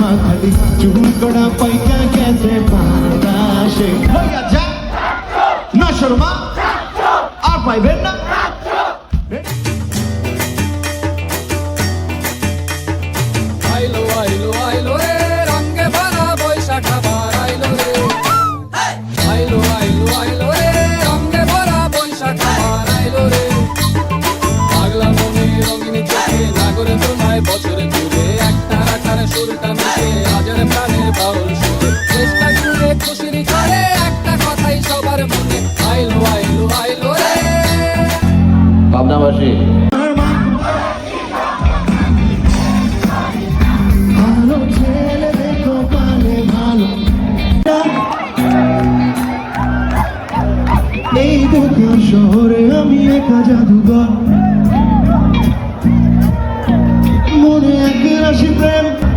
খালি চুল করা পাইকা গেছে বাতাসে লইয়া যা না শর্মা আর পাইবেন না আইলো আইলো আইলো রে রঙে ভরা বৈশাখ আবার আইলো রে আইলো আইলো আইলো রে রঙে ভরা বৈশাখ আবার আইলো রে পাগলা মনে রঙিন চোখে নাগরে প্রাণের বাউল চেষ্টা জুড়ে খুশির করে একটা কথাই সবার মনে। আইলো আইলো আইলো রে। পাবনাবাসী। এই ঢাকা শহরে আমি একা জাদুঘর। মনে এক রাশি প্রেম।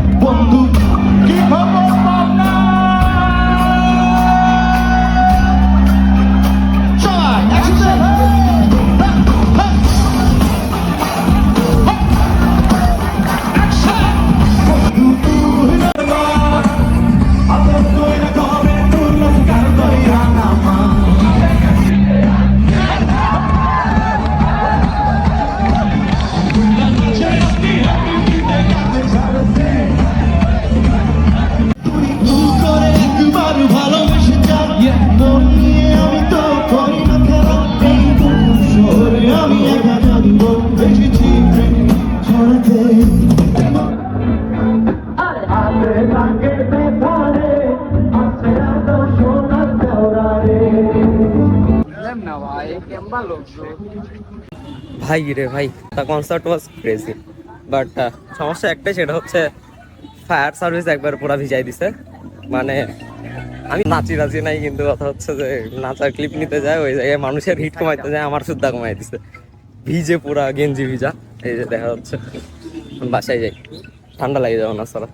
ভাই রে ভাই the concert was crazy but সমস্যা একটাই সেটা হচ্ছে ফায়ার সার্ভিস একবার পুরা ভিজাই দিছে। মানে আমি নাচি নাচি নাই, কিন্তু কথা হচ্ছে যে নাচার ক্লিপ নিতে যায়, ওই জায়গায় মানুষের হিট কমাইতে যায়, আমার সুদ্ধা কমাই দিছে। ভিজে পুরা গেঞ্জি ভিজা, এই যে দেখা যাচ্ছে। বাসায় যাই, ঠান্ডা লাগে যাবে না, সারা।